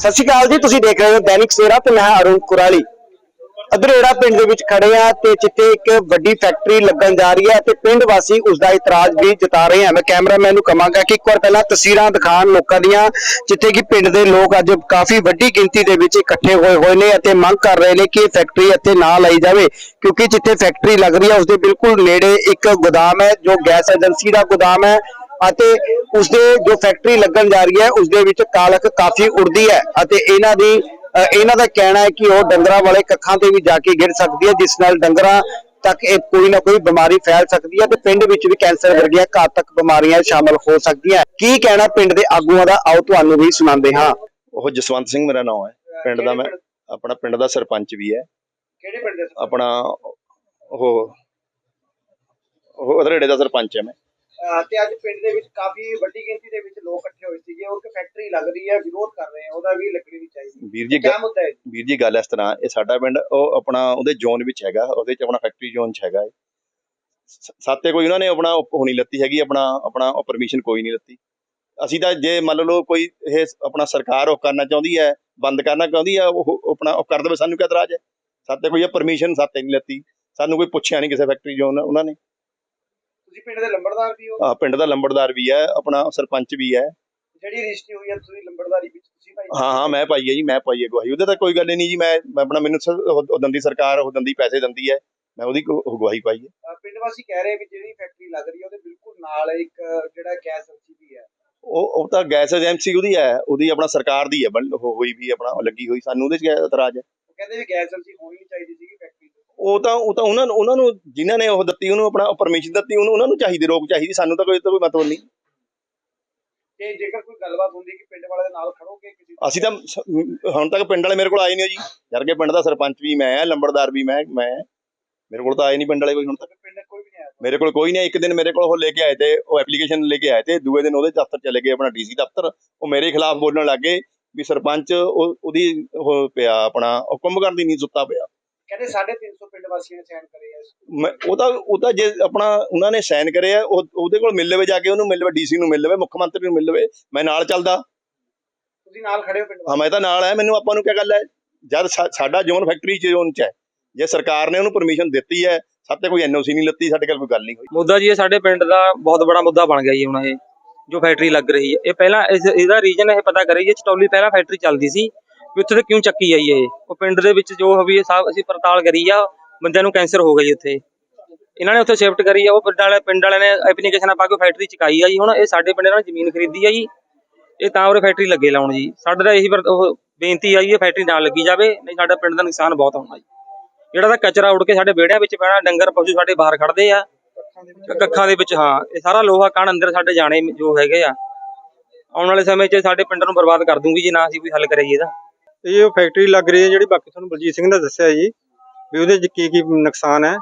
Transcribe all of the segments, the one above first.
ਸਤਿ ਸ਼੍ਰੀ ਅਕਾਲ ਜੀ, ਤੁਸੀਂ ਦੇਖ ਰਹੇ ਹੋ ਦੈਨਿਕ ਸਵੇਰਾ ਤੇ ਮੈਂ ਅਰੁਣ ਕੁਰਾਲੀ। ਅਧਰੇੜਾ ਪਿੰਡ ਦੇ ਵਿੱਚ ਖੜੇ ਆ ਤੇ ਜਿੱਥੇ ਇੱਕ ਵੱਡੀ ਫੈਕਟਰੀ ਲੱਗਣ ਜਾ ਰਹੀ ਹੈ ਤੇ ਪਿੰਡ ਵਾਸੀ ਉਸ ਦਾ ਇਤਰਾਜ਼ ਵੀ ਜਤਾ ਰਹੇ ਆ ਮੈਂ ਕੈਮਰਾਮੈਨ ਨੂੰ ਕਹਾਂਗਾ ਕਿ ਇੱਕ ਵਾਰ ਪਹਿਲਾਂ ਤਸਵੀਰਾਂ ਦਿਖਾਣ ਲੋਕਾਂ ਦੀਆਂ, ਜਿੱਥੇ ਕਿ ਪਿੰਡ ਦੇ ਲੋਕ ਅੱਜ ਕਾਫੀ ਵੱਡੀ ਗਿਣਤੀ ਦੇ ਵਿੱਚ ਇਕੱਠੇ ਹੋਏ ਹੋਏ ਨੇ ਅਤੇ ਮੰਗ ਕਰ ਰਹੇ ਨੇ ਕਿ ਇਹ ਫੈਕਟਰੀ ਇੱਥੇ ਨਾ ਲਾਈ ਜਾਵੇ, ਕਿਉਂਕਿ ਜਿੱਥੇ ਫੈਕਟਰੀ ਲੱਗ ਰਹੀ ਹੈ ਉਸ ਦੇ ਬਿਲਕੁਲ ਨੇੜੇ ਇੱਕ ਗੋਦਾਮ ਹੈ, ਜੋ ਗੈਸ ਏਜੰਸੀ ਦਾ ਗੋਦਾਮ ਹੈ। ਅਤੇ ਉਸਦੇ ਜੋ ਫੈਕਟਰੀ ਲੱਗਣ ਜਾ ਰਹੀ ਹੈ ਉਸਦੇ ਵਿੱਚ ਕਾਲਕ ਕਾਫੀ ਉੜਦੀ ਹੈ ਅਤੇ ਇਹਨਾਂ ਦੀ ਇਹਨਾਂ ਦਾ ਕਹਿਣਾ ਹੈ ਕਿ ਉਹ ਡੰਗਰਾਂ ਵਾਲੇ ਕੱਖਾਂ ਤੇ ਵੀ ਜਾ ਕੇ ਗਿਰ ਸਕਦੀ ਹੈ ਜਿਸ ਨਾਲ ਡੰਗਰਾਂ ਤੱਕ ਇਹ ਕੋਈ ਨਾ ਕੋਈ ਬਿਮਾਰੀ ਫੈਲ ਸਕਦੀ ਹੈ ਤੇ ਪਿੰਡ ਵਿੱਚ ਵੀ ਕੈਂਸਰ ਵਰਗੀਆਂ ਘਾਤਕ ਬਿਮਾਰੀਆਂ ਸ਼ਾਮਲ ਹੋ ਸਕਦੀਆਂ ਕੀ ਕਹਿਣਾ ਪਿੰਡ ਦੇ ਆਗੂਆਂ ਦਾ? ਆਓ ਤੁਹਾਨੂੰ ਵੀ ਸੁਣਾਉਂਦੇ ਹਾਂ। ਉਹ ਜਸਵੰਤ ਸਿੰਘ ਮੇਰਾ ਨਾਮ ਹੈ। ਪਿੰਡ ਦਾ ਮੈਂ ਆਪਣਾ ਪਿੰਡ ਦਾ ਸਰਪੰਚ ਵੀ ਹੈ। ਕਿਹੜੇ ਪਿੰਡ ਦੇ ਆਪਣਾ ਉਹ ਉਹ ਅਧਰੇੜੇ ਦਾ ਸਰਪੰਚ ਹੈ ਮੈਂ। ਤੇ ਅੱਜ ਪਿੰਡ ਦੇ ਵਿੱਚ ਕਾਫੀ ਵੱਡੀ ਗਿਣਤੀ ਦੇ ਵਿੱਚ ਲੋਕ ਇਕੱਠੇ ਹੋਏ ਸੀਗੇ। ਉਹ ਇੱਕ ਫੈਕਟਰੀ ਲੱਗ ਰਹੀ ਹੈ ਵਿਰੋਧ ਕਰ ਰਹੇ ਆ ਉਹਦਾ ਵੀ ਲੱਗਣੀ ਚਾਹੀਦੀ। ਵੀਰ ਜੀ ਗ- ਮੁੱਦਾ ਹੈ ਵੀਰ ਜੀ ਗੱਲ ਇਸ ਤਰ੍ਹਾਂ ਇਹ ਸਾਡਾ ਪਿੰਡ ਉਹ ਆਪਣਾ ਉਹਦੇ ਜ਼ੋਨ ਵਿੱਚ ਹੈਗਾ ਉਹਦੇ ਚ ਆਪਣਾ ਫੈਕਟਰੀ ਜ਼ੋਨ ਚ ਹੈਗਾ ਇਹ। ਸਾਤੇ ਕੋਈ ਉਹਨਾਂ ਨੇ ਆਪਣਾ ਉਹ ਨਹੀਂ ਲੱਤੀ ਹੈਗੀ ਆਪਣਾ ਆਪਣਾ ਪਰਮਿਸ਼ਨ ਕੋਈ ਨਹੀਂ ਲੱਤੀ। ਅਸੀਂ ਤਾਂ ਜੇ ਮੰਨ ਲਓ ਕੋਈ ਇਹ ਆਪਣਾ ਸਰਕਾਰ ਉਹ ਕਰਨਾ ਚਾਹੁੰਦੀ ਹੈ ਬੰਦ ਕਰਨਾ ਚਾਹੁੰਦੀ ਹੈ ਉਹ ਆਪਣਾ ਉਹ ਕਰ ਦੇਵੇ ਸਾਨੂੰ ਕੀ ਇਤਰਾਜ਼ ਹੈ? ਸਾਤੇ ਕੋਈ ਪਰਮਿਸ਼ਨ ਸਾਤੇ ਨਹੀਂ ਲੱਤੀ। ਸਾਨੂੰ ਕੋਈ ਪੁੱਛਿਆ ਨਹੀਂ ਕਿਸੇ ਫੈਕਟਰੀ ਜ਼ੋਨ ਉਹਨਾਂ ਨੇ। ਤੁਸੀਂ ਪਿੰਡ ਦੇ ਲੰਬੜਦਾਰ ਵੀ ਹੋ? ਆਹ ਪਿੰਡ ਦਾ ਲੰਬੜਦਾਰ ਵੀ ਹੈ ਆਪਣਾ ਸਰਪੰਚ ਵੀ ਹੈ। ਜਿਹੜੀ ਰਜਿਸਟਰੀ ਹੋਈ ਹੈ ਤੁਸੀਂ ਲੰਬੜਦਾਰੀ ਵਿੱਚ ਤੁਸੀਂ ਭਾਈ? ਹਾਂ ਹਾਂ ਮੈਂ ਪਾਈ ਹੈ ਜੀ ਮੈਂ ਪਾਈ ਹੈ ਗਵਾਹੀ ਉਹਦੇ ਤਾਂ ਕੋਈ ਗੱਲ ਹੀ ਨਹੀਂ ਜੀ ਮੈਂ ਮੈਂ ਆਪਣਾ ਮੈਨੂੰ ਸ- ਉਹ ਉਹ ਦਿੰਦੀ ਸਰਕਾਰ ਉਹ ਦਿੰਦੀ ਪੈਸੇ ਦਿੰਦੀ ਹੈ ਮੈਂ ਉਹਦੀ ਉਹ ਗਵਾਹੀ ਪਾਈ ਹੈ। ਅਹ ਪਿੰਡ ਵਾਸੀ ਕਹਿ ਰਹੇ ਵੀ ਜਿਹੜੀ ਫੈਕਟਰੀ ਲੱਗ ਰਹੀ ਹੈ ਉਹਦੇ ਬਿਲਕੁਲ ਨਾਲ ਇੱਕ ਜਿਹੜਾ ਗੈਸ ਵੀ ਹੈ। ਉਹ ਉਹ ਤਾਂ ਗੈਸ ਏਜੰਸੀ ਉਹਦੀ ਹੈ ਉਹਦੀ ਆਪਣਾ ਸਰਕਾਰ ਦੀ ਹੈ ਬਣ- ਉਹ ਹੋਈ ਵੀ ਆਪਣਾ ਲੱਗੀ ਹੋਈ ਸਾਨੂੰ ਉਹਦੇ ਚ ਇਤਰਾਜ਼ ਹੈ? ਉਹ ਕਹਿੰਦੇ ਵੀ ਗੈਸ ਏਜੰਸੀ ਹੋਣੀ ਨਹੀਂ ਚਾਹੀਦੀ ਤੋਂ ਉਹ ਤਾਂ ਉਹ ਤਾਂ ਉਹਨਾਂ ਨੂੰ ਉਹਨਾਂ ਨੂੰ ਜਿਨ੍ਹਾਂ ਨੇ ਉਹ ਦਿੱਤੀ ਉਹਨੂੰ ਆਪਣਾ ਪਰਮਿਸ਼ਨ ਦਿੱਤੀ ਉਹਨੂੰ ਉਹਨਾਂ ਨੂੰ ਚਾਹੀਦੀ ਰੋਕ ਚਾਹੀਦੀ ਸਾਨੂੰ ਤਾਂ ਕੋਈ ਤਾਂ ਕੋਈ ਮਤਲਬ ਨਹੀਂ। ਤੇ ਜੇਕਰ ਕੋਈ ਗੱਲਬਾਤ ਹੁੰਦੀ ਕਿ ਪਿੰਡ ਵਾਲੇ ਦੇ ਨਾਲ ਖੜੋਗੇ ਕਿਸੇ ਅਸੀਂ ਤਾਂ ਸ- ਹੁਣ ਤੱਕ ਪਿੰਡ ਵਾਲੇ ਮੇਰੇ ਕੋਲ ਆਏ ਨਹੀਂ ਜੀ। ਜਦ ਕਿ ਪਿੰਡ ਦਾ ਸਰਪੰਚ ਵੀ ਮੈਂ ਲੰਬੜਦਾਰ ਵੀ ਮੈਂ ਮੈਂ ਮੇਰੇ ਕੋਲ ਤਾਂ ਆਏ ਨਹੀਂ ਪਿੰਡ ਵਾਲੇ ਕੋਈ ਹੁਣ ਤੱਕ। ਪਿੰਡ ਕੋਈ ਵੀ ਨਹੀਂ ਆਇਆ। ਮੇਰੇ ਕੋਲ ਕੋਈ ਨਹੀਂ ਇੱਕ ਦਿਨ ਮੇਰੇ ਕੋਲ ਉਹ ਲੈ ਕੇ ਆਏ ਤੇ ਉਹ ਐਪਲੀਕੇਸ਼ਨ ਲੈ ਕੇ ਆਏ ਤੇ ਦੂਏ ਦਿਨ ਉਹਦੇ ਦਫ਼ਤਰ ਚਲੇ ਗਏ ਆਪਣਾ ਡੀਸੀ ਦਫ਼ਤਰ। ਉਹ ਮੇਰੇ ਖਿਲਾਫ ਬੋਲਣ ਲੱਗੇ ਵੀ ਸਰਪੰਚ ਉਹ ਉਹਦੀ ਉਹ ਪਿਆ ਆਪਣਾ ਉਹ ਕੁੰਭਕਰਨ ਦੀ ਨਹੀਂ ਸੁੱਤਾ ਪਿਆ। ਕਹਿੰਦੇ 350 ਪਿੰਡ ਵਾਸੀਆਂ ਨੇ ਸਾਈਨ ਕਰੇ ਆ ਮੈਂ ਉਹ ਤਾਂ ਉਹ ਤਾਂ ਜੇ ਆਪਣਾ ਉਹਨਾਂ ਨੇ ਸਾਈਨ ਕਰੇ ਆ ਉਹ ਉਹਦੇ ਕੋਲ ਮਿਲ ਲਵੇ ਜਾ ਕੇ ਉਹਨੂੰ ਮਿਲ ਲਵੇ ਡੀਸੀ ਨੂੰ ਮਿਲ ਲਵੇ ਮੁੱਖ ਮੰਤਰੀ ਨੂੰ ਮਿਲ ਲਵੇ ਮੈਂ ਨਾਲ ਚੱਲਦਾ। ਤੁਸੀਂ ਨਾਲ ਖੜੇ ਹੋ ਪਿੰਡ ਹਾਂ ਮੈਂ ਤਾਂ ਨਾਲ ਹੈ ਮੈਨੂੰ ਆਪਾਂ ਨੂੰ ਕੀ ਗੱਲ ਹੈ ਜਦ ਸਾਡਾ ਜ਼ੋਨ ਫੈਕਟਰੀ ਜ਼ੋਨ ਚ ਹੈ ਜੇ ਸਰਕਾਰ ਨੇ ਉਹਨੂੰ ਪਰਮਿਸ਼ਨ ਦਿੱਤੀ ਹੈ ਸਾਡੇ ਕੋਈ ਐਨਓਸੀ ਨਹੀਂ ਲੱਤੀ ਸਾਡੇ ਕੋਲ ਕੋਈ ਗੱਲ ਨਹੀਂ ਹੋਈ। ਮੁੱਦਾ ਜੀ ਇਹ ਸਾਡੇ ਪਿੰਡ ਦਾ ਬਹੁਤ ਬੜਾ ਮੁੱਦਾ ਬਣ ਗਿਆ ਜੀ ਹੁਣ ਇਹ ਜੋ ਫੈਕਟਰੀ ਲੱਗ ਰਹੀ ਹੈ। ਇਹ ਪਹਿਲਾਂ ਇਸ ਇਹਦਾ ਰੀਜਨ ਇਹ ਪਤਾ ਕਰੀਏ ਚਟੌਲੀ ਪਹਿਲਾਂ ਫੈਕਟਰੀ ਚੱਲਦੀ ਸੀ ਵੀ ਉੱਥੇ ਤੇ ਕਿਉਂ ਚੱਕੀ ਆਈ ਇਹ? ਉਹ ਪਿੰਡ ਦੇ ਵਿੱਚ ਜੋ ਵੀ ਸਭ ਅਸੀਂ ਪੜਤਾਲ ਕਰੀ ਆ, ਬੰਦਿਆਂ ਨੂੰ ਕੈਂਸਰ ਹੋ ਗਿਆ ਜੀ ਉੱਥੇ। ਇਹਨਾਂ ਨੇ ਉੱਥੇ ਸ਼ਿਫਟ ਕਰੀ ਆ, ਉਹ ਪਿੰਡ ਵਾਲੇ ਪਿੰਡ ਵਾਲਿਆਂ ਨੇ ਐਪਲੀਕੇਸ਼ਨ ਪਾ ਕੇ ਫੈਕਟਰੀ ਚਕਾਈ ਆ ਜੀ। ਹੁਣ ਇਹ ਸਾਡੇ ਪਿੰਡ ਨਾਲ ਜ਼ਮੀਨ ਖਰੀਦੀ ਆ ਜੀ। ਇਹ ਤਾਂ ਉਰੇ ਫੈਕਟਰੀ ਲੱਗੇ ਲਾਉਣ ਜੀ। ਸਾਡੇ ਤਾਂ ਇਹੀ ਬੇਨਤੀ ਆ ਜੀ, ਇਹ ਫੈਕਟਰੀ ਨਾ ਲੱਗੀ ਜਾਵੇ, ਨਹੀਂ ਸਾਡਾ ਪਿੰਡ ਦਾ ਨੁਕਸਾਨ ਬਹੁਤ ਹੋਣਾ ਜੀ। ਜਿਹੜਾ ਤਾਂ ਕਚਰਾ ਉੱਡ ਕੇ ਸਾਡੇ ਵਿਹੜਿਆਂ ਵਿੱਚ ਪੈਣਾ, ਡੰਗਰ, ਪਸ਼ੂ ਸਾਡੇ ਬਾਹਰ ਖੜਦੇ ਆ। ਕੱਖਾਂ ਦੇ ਵਿੱਚ, ਹਾਂ, ਇਹ ਸਾਰਾ ਲੋਹਾ ਕਣ ਅੰਦਰ ਸਾਡੇ ਜਾਣੇ ਜੋ ਹੈਗੇ ਆ। ਆਉਣ ਵਾਲੇ ਸਮੇਂ 'ਚ ਸਾਡੇ ਪਿੰਡ ਨੂੰ ਬਰਬਾਦ ਕਰ ਦੂੰਗੀ ਜੇ, ਨਾ ਅਸੀਂ ਕੋਈ ਹੱਲ ਕਰੀਏ ਇਹਦਾ। ਇਹ ਉਹ ਫੈਕਟਰੀ ਲੱਗ ਰਹੀ ਹੈ ਜਿਹੜੀ ਬਾਕੀ ਤੁਹਾਨੂੰ ਬਲਜੀਤ ਸਿੰਘ ਨੇ ਦੱਸਿਆ ਜੀ ਵੀ ਉਹਦੇ 'ਚ ਕੀ ਕੀ ਨੁਕਸਾਨ ਹੈ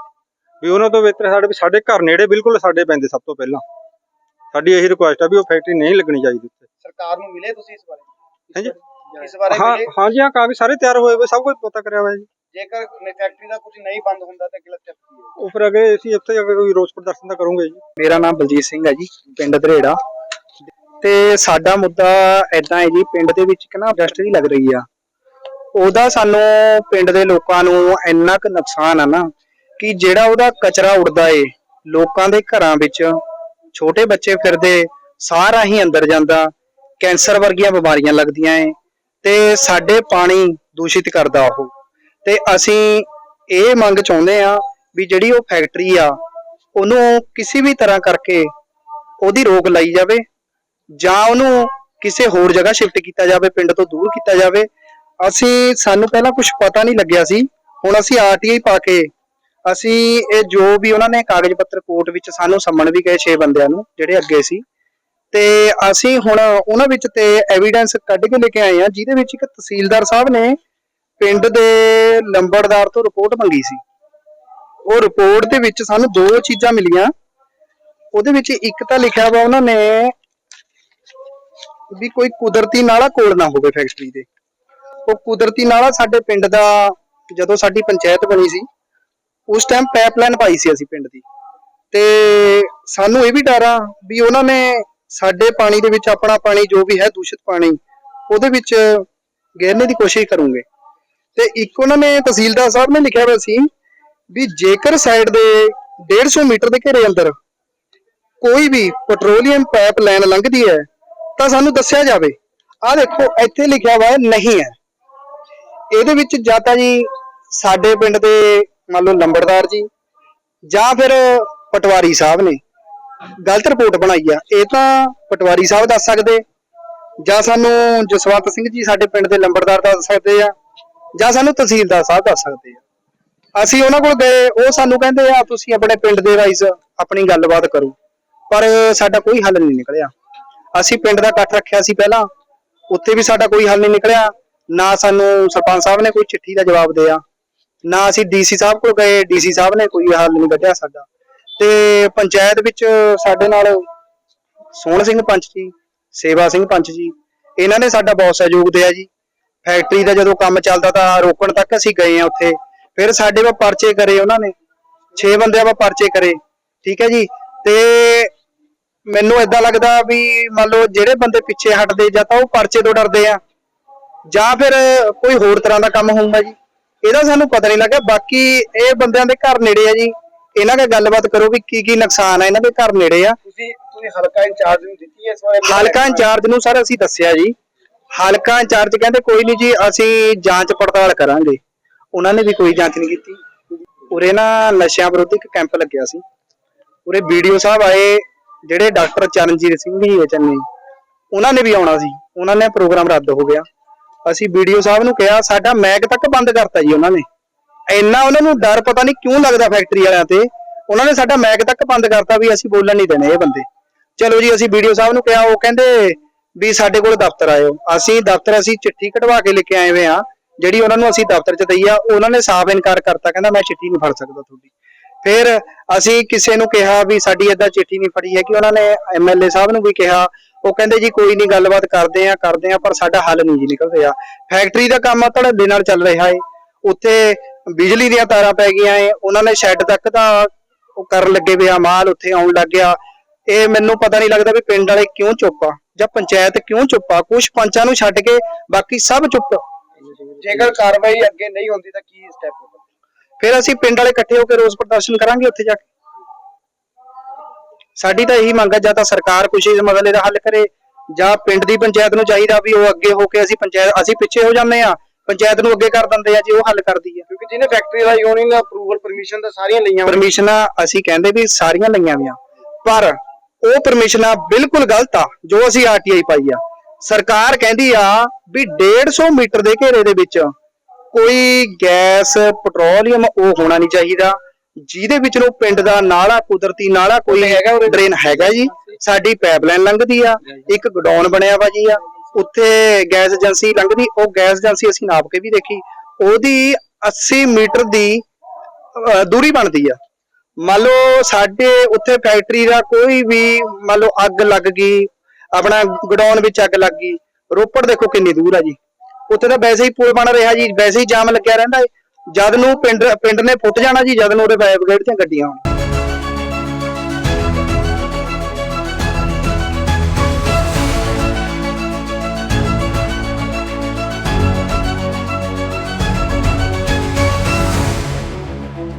ਵੀ ਉਹਨਾਂ ਤੋਂ ਬਿਹਤਰ ਸਾਡੇ ਸਾਡੇ ਘਰ ਨੇੜੇ ਬਿਲਕੁਲ ਸਾਡੇ ਪੈਂਦੇ ਸਭ ਤੋਂ ਪਹਿਲਾਂ। ਸਾਡੀ ਇਹੀ ਰਿਕੁਐਸਟ ਹੈ ਵੀ ਉਹ ਫੈਕਟਰੀ ਨਹੀਂ ਲੱਗਣੀ ਚਾਹੀਦੀ ਉੱਥੇ। ਸਰਕਾਰ ਨੂੰ ਮਿਲੇ ਤੁਸੀਂ ਇਸ ਬਾਰੇ? ਹਾਂਜੀ। ਇਸ ਬਾਰੇ ਹਾਂ ਹਾਂਜੀ ਹਾਂ ਕਾਫੀ ਸਾਰੇ ਤਿਆਰ ਹੋਏ ਹੋਏ ਸਭ ਕੁਝ ਪਤਾ ਕਰਿਆ ਹੋਇਆ ਜੀ। ਜੇਕਰ ਫੈਕਟਰੀ ਦਾ ਕੁਝ ਨਹੀਂ ਬੰਦ ਹੁੰਦਾ ਤਾਂ ਅਗਲਾ ਸਟੈਪ ਕੀ ਹੈ। ਉਹ ਫਿਰ ਅੱਗੇ ਅਸੀਂ ਇੱਥੇ ਜਾ ਕੇ ਕੋਈ ਰੋਸ ਪ੍ਰਦਰਸ਼ਨ ਤਾਂ ਕਰੂੰਗੇ ਜੀ। ਮੇਰਾ ਨਾਮ ਬਲਜੀਤ ਸਿੰਘ ਹੈ ਜੀ ਪਿੰਡ ਧਰੇੜਾ ਤੇ ਸਾਡਾ ਮੁੱਦਾ ਐਦਾਂ ਹੈ ਜੀ ਪਿੰਡ ਦੇ ਵਿੱਚ ਇੱਕ ਨਾ ਇੰਡਸਟਰੀ ਲੱਗ ਰਹੀ ਆ। ਉਹਦਾ ਸਾਨੂੰ ਪਿੰਡ ਦੇ ਲੋਕਾਂ ਨੂੰ ਇੰਨਾ ਕੁ ਨੁਕਸਾਨ ਆ ਨਾ ਕਿ ਜਿਹੜਾ ਉਹਦਾ ਕਚਰਾ ਉੱਡਦਾ ਏ, ਲੋਕਾਂ ਦੇ ਘਰਾਂ ਵਿੱਚ, ਛੋਟੇ ਬੱਚੇ ਫਿਰਦੇ, ਸਾਰਾ ਹੀ ਅੰਦਰ ਜਾਂਦਾ, ਕੈਂਸਰ ਵਰਗੀਆਂ ਬਿਮਾਰੀਆਂ ਲੱਗਦੀਆਂ ਏ, ਤੇ ਸਾਡੇ ਪਾਣੀ ਦੂਸ਼ਿਤ ਕਰਦਾ ਉਹ। ਤੇ ਅਸੀਂ ਇਹ ਮੰਗ ਚਾਹੁੰਦੇ ਆ ਵੀ ਜਿਹੜੀ ਉਹ ਫੈਕਟਰੀ ਆ, ਉਹਨੂੰ ਕਿਸੇ ਵੀ ਤਰ੍ਹਾਂ ਕਰਕੇ ਉਹਦੀ ਰੋਕ ਲਾਈ ਜਾਵੇ ਜਾਂ ਉਹਨੂੰ ਕਿਸੇ ਹੋਰ ਜਗ੍ਹਾ ਸ਼ਿਫਟ ਕੀਤਾ ਜਾਵੇ, ਪਿੰਡ ਤੋਂ ਦੂਰ ਕੀਤਾ ਜਾਵੇ ਅਸੀਂ, ਸਾਨੂੰ ਪਹਿਲਾਂ ਕੁਝ ਪਤਾ ਨਹੀਂ ਲੱਗਿਆ ਸੀ। ਹੁਣ ਅਸੀਂ ਆਰਟੀਆਈ ਪਾ ਕੇ, ਅਸੀਂ ਇਹ ਜੋ ਵੀ ਉਹਨਾਂ ਨੇ ਕਾਗਜ਼ ਪੱਤਰ ਕੋਰਟ ਵਿੱਚ ਸਾਨੂੰ ਸੰਮਣ ਵੀ ਗਏ 6 ਬੰਦਿਆਂ ਨੂੰ, ਜਿਹੜੇ ਅੱਗੇ ਸੀ। ਤੇ ਅਸੀਂ ਹੁਣ ਉਹਨਾਂ ਵਿੱਚ ਤੇ ਐਵੀਡੈਂਸ ਕੱਢ ਕੇ ਲੈ ਕੇ ਆਏ ਆ ਜਿਹਦੇ ਵਿੱਚ ਇੱਕ ਤਹਿਸੀਲਦਾਰ ਸਾਹਿਬ ਨੇ ਪਿੰਡ ਦੇ ਲੰਬੜਦਾਰ ਤੋਂ ਰਿਪੋਰਟ ਮੰਗੀ ਸੀ। ਉਹ ਰਿਪੋਰਟ ਦੇ ਵਿੱਚ ਸਾਨੂੰ ਦੋ ਚੀਜ਼ਾਂ ਮਿਲੀਆਂ। ਉਹਦੇ ਵਿੱਚ ਇੱਕ ਤਾਂ ਲਿਖਿਆ ਵਾ ਉਹਨਾਂ ਨੇ ਵੀ ਕੋਈ ਕੁਦਰਤੀ ਨਾਲਾ ਕੋਲ ਨਾ ਹੋਵੇ ਫੈਕਟਰੀ ਦੇ। ਉਹ ਕੁਦਰਤੀ ਨਾਲਾ ਸਾਡੇ ਪਿੰਡ ਦਾ ਜਦੋਂ ਸਾਡੀ ਪੰਚਾਇਤ ਬਣੀ ਸੀ, ਉਸ ਟਾਈਮ ਪਾਈਪਲਾਈਨ ਪਾਈ ਸੀ ਅਸੀਂ ਪਿੰਡ ਦੀ। ਤੇ ਸਾਨੂੰ ਇਹ ਵੀ ਡਰ ਆ ਵੀ ਉਹਨਾਂ ਨੇ ਸਾਡੇ ਪਾਣੀ ਦੇ ਵਿੱਚ ਆਪਣਾ ਪਾਣੀ ਜੋ ਵੀ ਹੈ, ਦੂਸ਼ਿਤ ਪਾਣੀ, ਉਹਦੇ ਵਿੱਚ ਗੇਰਨੇ ਦੀ ਕੋਸ਼ਿਸ਼ ਕਰੂੰਗੇ। ਤੇ ਇੱਕ ਉਹਨਾਂ ਨੇ ਤਹਿਸੀਲਦਾਰ ਸਾਹਿਬ ਨੇ ਲਿਖਿਆ ਹੋਇਆ ਸੀ ਵੀ ਜੇਕਰ ਸਾਈਡ ਦੇ 150 ਮੀਟਰ ਦੇ ਘੇਰੇ ਅੰਦਰ ਕੋਈ ਵੀ ਪੈਟਰੋਲੀਅਮ ਪਾਈਪ ਲਾਈਨ ਲੰਘਦੀ ਹੈ, ਤਾਂ ਸਾਨੂੰ ਦੱਸਿਆ ਜਾਵੇ। ਆਹ ਦੇਖੋ, ਇੱਥੇ ਲਿਖਿਆ ਹੋਇਆ ਨਹੀਂ ਹੈ। ਇਹਦੇ ਵਿੱਚ ਜਾਂ ਤਾਂ ਜੀ ਸਾਡੇ ਪਿੰਡ ਦੇ ਮੰਨ ਲਓ ਲੰਬੜਦਾਰ ਜੀ, ਜਾਂ ਫਿਰ ਪਟਵਾਰੀ ਸਾਹਿਬ ਨੇ ਗਲਤ ਰਿਪੋਰਟ ਬਣਾਈ ਆ। ਇਹ ਤਾਂ ਪਟਵਾਰੀ ਸਾਹਿਬ ਦੱਸ ਸਕਦੇ, ਜਾਂ ਸਾਨੂੰ ਜਸਵੰਤ ਸਿੰਘ ਜੀ ਸਾਡੇ ਪਿੰਡ ਦੇ ਲੰਬੜਦਾਰ ਦੱਸ ਸਕਦੇ ਆ, ਜਾਂ ਸਾਨੂੰ ਤਹਿਸੀਲਦਾਰ ਸਾਹਿਬ ਦੱਸ ਸਕਦੇ ਆ। ਅਸੀਂ ਉਹਨਾਂ ਕੋਲ ਗਏ, ਉਹ ਸਾਨੂੰ ਕਹਿੰਦੇ ਆ, ਤੁਸੀਂ ਆਪਣੇ ਪਿੰਡ ਦੇ ਵਾਈਸ ਆਪਣੀ ਗੱਲਬਾਤ ਕਰੋ। ਪਰ ਸਾਡਾ ਕੋਈ ਹੱਲ ਨਹੀਂ ਨਿਕਲਿਆ। ਅਸੀਂ ਪਿੰਡ ਦਾ ਇਕੱਠ ਰੱਖਿਆ ਸੀ ਪਹਿਲਾਂ, ਉੱਥੇ ਵੀ ਸਾਡਾ ਕੋਈ ਹੱਲ ਨਹੀਂ ਨਿਕਲਿਆ। ਨਾ ਸਾਨੂੰ ਸਰਪੰਚ ਸਾਹਿਬ ਨੇ ਕੋਈ ਚਿੱਠੀ ਦਾ ਜਵਾਬ ਦਿਆ, ਨਾ ਅਸੀਂ ਡੀਸੀ ਸਾਹਿਬ ਕੋਲ ਗਏ, ਡੀਸੀ ਸਾਹਿਬ ਨੇ ਕੋਈ ਹੱਲ ਨਹੀਂ ਕੱਢਿਆ ਸਾਡਾ। ਤੇ ਪੰਚਾਇਤ ਵਿੱਚ ਸਾਡੇ ਨਾਲ ਸੋਹਣ ਸਿੰਘ ਪੰਚ ਜੀ, ਸੇਵਾ ਸਿੰਘ ਪੰਚ ਜੀ, ਇਹਨਾਂ ਨੇ ਸਾਡਾ ਬਹੁਤ ਸਹਿਯੋਗ ਦਿਆ ਜੀ। ਫੈਕਟਰੀ ਦਾ ਜਦੋਂ ਕੰਮ ਚੱਲਦਾ ਤਾਂ ਰੋਕਣ ਤੱਕ ਅਸੀਂ ਗਏ ਆ ਉੱਥੇ। ਫਿਰ ਸਾਡੇ ਵਾ ਪਰਚੇ ਕਰੇ ਉਹਨਾਂ ਨੇ 6 ਬੰਦਿਆਂ ਵਾ ਪਰਚੇ ਕਰੇ, ਠੀਕ ਹੈ ਜੀ? ਤੇ ਮੈਨੂੰ ਇਦਾਂ ਲੱਗਦਾ ਵੀ ਮੰਨ ਲਓ ਜਿਹੜੇ ਬੰਦੇ ਪਿੱਛੇ ਹਟਦੇ ਜਾਂ ਤਾਂ ਉਹ ਪਰਚੇ ਤੋਂ ਡਰਦੇ ਆ। ਜਾਂ ਫਿਰ ਕੋਈ ਹੋਰ ਤਰ੍ਹਾਂ ਦਾ ਕੰਮ ਹੋਊਗਾ ਜੀ? ਇਹਦਾ ਸਾਨੂੰ ਪਤਾ ਨਹੀਂ ਲੱਗਾ ਬਾਕੀ ਇਹ ਬੰਦਿਆਂ ਦੇ ਘਰ ਨੇੜੇ ਆ ਜੀ। ਇਹਨਾਂ ਨਾਲ ਗੱਲਬਾਤ ਕਰੋ ਵੀ ਕੀ ਕੀ ਨੁਕਸਾਨ ਆ ਇਹਨਾਂ ਦੇ ਘਰ ਨੇੜੇ ਆ। ਤੁਸੀਂ ਤੁਸੀਂ ਹਲਕਾ ਇੰਚਾਰਜ ਨੂੰ ਦਿੱਤੀ ਹੈ ਇਸ ਬਾਰੇ ਹਲਕਾ ਇੰਚਾਰਜ ਨੂੰ ਸਰ ਅਸੀਂ ਦੱਸਿਆ ਜੀ। ਹਲਕਾ ਇੰਚਾਰਜ ਕਹਿੰਦੇ ਕੋਈ ਨਹੀਂ ਜੀ ਅਸੀਂ ਜਾਂਚ ਪੜਤਾਲ ਕਰਾਂਗੇ। ਉਹਨਾਂ ਨੇ ਵੀ ਕੋਈ ਜਾਂਚ ਨਹੀਂ ਕੀਤੀ। ਉਰੇ ਨਾ ਨਸ਼ਿਆਂ ਵਿਰੁੱਧ ਇੱਕ ਕੈਂਪ ਲੱਗਿਆ ਸੀ। ਉਰੇ ਵੀਡੀਓ ਸਾਹਿਬ ਆਏ ਜਿਹੜੇ ਡਾਕਟਰ ਚਰਨਜੀਤ ਸਿੰਘ ਜੀ ਹੈ ਚੰਨੀ ਉਹਨਾਂ ਨੇ ਵੀ ਆਉਣਾ ਸੀ। ਉਹਨਾਂ ਨੇ ਪ੍ਰੋਗਰਾਮ ਰੱਦ ਹੋ ਗਿਆ। ਅਸੀਂ ਵੀਡੀਓ ਸਾਹਿਬ ਨੂੰ ਕਿਹਾ, ਸਾਡਾ ਮੈਕ ਤੱਕ ਬੰਦ ਕਰਤਾ ਜੀ ਉਹਨਾਂ ਨੇ। ਇੰਨਾ ਉਹਨਾਂ ਨੂੰ ਡਰ ਪਤਾ ਨਹੀਂ ਕਿਉਂ ਲੱਗਦਾ ਫੈਕਟਰੀ ਵਾਲਿਆਂ ਤੇ। ਉਹਨਾਂ ਨੇ ਸਾਡਾ ਮੈਕ ਤੱਕ ਬੰਦ ਕਰਤਾ ਵੀ ਅਸੀਂ ਬੋਲਣ ਨਹੀਂ ਦੇਣੇ ਇਹ ਬੰਦੇ। ਚਲੋ ਜੀ, ਅਸੀਂ ਵੀਡੀਓ ਸਾਹਿਬ ਨੂੰ ਕਿਹਾ, ਉਹ ਕਹਿੰਦੇ ਵੀ ਸਾਡੇ ਕੋਲ ਦਫ਼ਤਰ ਆਇਓ। ਅਸੀਂ ਦਫ਼ਤਰ ਅਸੀਂ ਚਿੱਠੀ ਕਢਵਾ ਕੇ ਲੈ ਕੇ ਆਏ ਹੋਏ ਆ ਜਿਹੜੀ ਉਹਨਾਂ ਨੂੰ ਅਸੀਂ ਦਫ਼ਤਰ 'ਚ ਦਈ ਆ, ਉਹਨਾਂ ਨੇ ਸਾਫ਼ ਇਨਕਾਰ ਕਰਤਾ, ਕਹਿੰਦਾ ਮੈਂ ਚਿੱਠੀ ਨਹੀਂ ਫੜ ਸਕਦਾ ਤੁਹਾਡੀ। ਫਿਰ ਅਸੀਂ ਕਿਸੇ ਨੂੰ ਕਿਹਾ ਵੀ ਸਾਡੀ ਏਦਾਂ ਚਿੱਠੀ ਨਹੀਂ ਫੜੀ ਹੈਗੀ। ਉਹਨਾਂ ਨੇ ਐਮਐਲਏ ਸਾਹਿਬ ਨੂੰ ਵੀ ਕਿਹਾ ਉਹ ਕਹਿੰਦੇ ਜੀ ਕੋਈ ਨਹੀਂ ਗੱਲਬਾਤ ਕਰਦੇ ਆ ਕਰਦੇ ਆ ਪਰ ਸਾਡਾ ਹੱਲ ਨਹੀਂ ਜੀ ਨਿਕਲ ਰਿਹਾ ਫੈਕਟਰੀ ਦਾ ਕੰਮ ਧੜੱਲੇ ਨਾਲ ਚੱਲ ਰਿਹਾ ਏ। ਉੱਥੇ ਬਿਜਲੀ ਦੀਆਂ ਤਾਰਾਂ ਪੈ ਗਈਆਂ ਏ ਉਹਨਾਂ ਨੇ ਸ਼ੈੱਡ ਤੱਕ ਤਾਂ ਉਹ ਕਰਨ ਲੱਗੇ ਵੇ ਆ ਮਾਲ ਉੱਥੇ ਆਉਣ ਲੱਗ ਗਿਆ। ਇਹ ਮੈਨੂੰ ਪਤਾ ਨਹੀਂ ਲੱਗਦਾ ਵੀ ਪਿੰਡ ਵਾਲੇ ਕਿਉਂ ਚੁੱਪ ਆ ਜਾਂ ਪੰਚਾਇਤ ਕਿਉਂ ਚੁੱਪ ਆ ਕੁਝ ਪੰਚਾਂ ਨੂੰ ਛੱਡ ਕੇ ਬਾਕੀ ਸਭ ਚੁੱਪ। ਜੇਕਰ ਕਾਰਵਾਈ ਅੱਗੇ ਨਹੀਂ ਹੁੰਦੀ ਤਾਂ ਕੀ ਸਟੈਪ ਹੋਗਾ ਫਿਰ ਅਸੀਂ ਪਿੰਡ ਵਾਲੇ ਇਕੱਠੇ ਹੋ ਕੇ ਰੋਸ ਪ੍ਰਦਰਸ਼ਨ ਕਰਾਂਗੇ ਉੱਥੇ ਜਾ ਕੇ। ਸਾਡੀ ਤਾਂ ਇਹੀ ਮੰਗ ਹੈ ਜਾਂ ਤਾਂ ਸਰਕਾਰ ਕੁਛ ਇਸ ਮਸਲੇ ਦਾ ਹੱਲ ਕਰੇ ਜਾਂ ਪਿੰਡ ਦੀ ਪੰਚਾਇਤ ਨੂੰ ਚਾਹੀਦਾ ਵੀ ਉਹ ਅੱਗੇ ਹੋ ਕੇ ਅਸੀਂ ਪੰਚਾਇਤ ਅਸੀਂ ਪਿੱਛੇ ਹੋ ਜਾਂਦੇ ਆ ਪੰਚਾਇਤ ਨੂੰ ਅੱਗੇ ਕਰ ਦਿੰਦੇ ਆ ਜੀ ਉਹ ਹੱਲ ਕਰਦੀ ਆ। ਕਿਉਂਕਿ ਜਿਹਨੇ ਫੈਕਟਰੀ ਦਾ ਯੂਨੀਅਨ ਅਪਰੂਵਲ ਪਰਮਿਸ਼ਨ ਤਾਂ ਸਾਰੀਆਂ ਲਈਆਂ। ਪਰਮਿਸ਼ਨਾਂ ਅਸੀਂ ਕਹਿੰਦੇ ਵੀ ਸਾਰੀਆਂ ਲਈਆਂ ਵੀਆਂ ਪਰ ਉਹ ਪਰਮਿਸ਼ਨਾਂ ਬਿਲਕੁਲ ਗਲਤ ਆ ਜੋ ਅਸੀਂ ਆਰਟੀਆਈ ਪਾਈ ਆ। ਸਰਕਾਰ ਕਹਿੰਦੀ ਆ ਵੀ 150 ਮੀਟਰ ਦੇ ਘੇਰੇ ਦੇ ਵਿੱਚ ਕੋਈ ਗੈਸ ਪੈਟਰੋਲੀਅਮ ਉਹ ਹੋਣਾ ਨਹੀਂ ਚਾਹੀਦਾ। ਜਿਹਦੇ ਵਿੱਚ ਪਿੰਡ ਦਾ ਨਾਲਾ, ਕੁਦਰਤੀ ਨਾਲਾ ਕੋਈ ਹੈਗਾ ਡਰੇਨ ਹੈਗਾ ਜੀ। ਸਾਡੀ ਪਾਈਪਲਾਈਨ ਲੰਘਦੀ ਆ, ਇੱਕ ਗਡਾਊਨ ਬਣਿਆ ਵਾ ਜੀ ਆ। ਉੱਥੇ ਗੈਸ ਏਜੰਸੀ ਲੰਘਦੀ, ਉਹ ਗੈਸ ਏਜੰਸੀ ਅਸੀਂ ਨਾਪ ਕੇ ਵੀ ਦੇਖੀ। ਉਹਦੀ 80 ਮੀਟਰ ਦੀ ਦੂਰੀ ਬਣਦੀ ਆ। ਮੰਨ ਲਓ ਸਾਡੇ ਉੱਥੇ ਫੈਕਟਰੀ ਦਾ ਕੋਈ ਵੀ, ਮੰਨ ਲਓ ਅੱਗ ਲੱਗ ਗਈ, ਆਪਣਾ ਗਡਾਊਨ ਵਿੱਚ ਅੱਗ ਲੱਗ ਗਈ। ਰੋਪੜ ਦੇਖੋ ਕਿੰਨੀ ਦੂਰ ਆ ਜੀ। ਉੱਥੇ ਤਾਂ ਵੈਸੇ ਹੀ ਪੁਲ ਬਣ ਰਿਹਾ ਜੀ, ਵੈਸੇ ਹੀ ਜਾਮ ਲੱਗਿਆ ਰਹਿੰਦਾ ਹੈ ਜਦ ਨੂੰ ਪਿੰਡ ਪਿੰਡ ਨੇ ਫੁੱਟ ਜਾਣਾ ਜੀ, ਜਦ ਨੂੰ ਉਹਦੇ ਫਾਇਰ ਬ੍ਰਿਗੇਡ ਦੀਆਂ ਗੱਡੀਆਂ ਆਉਣ।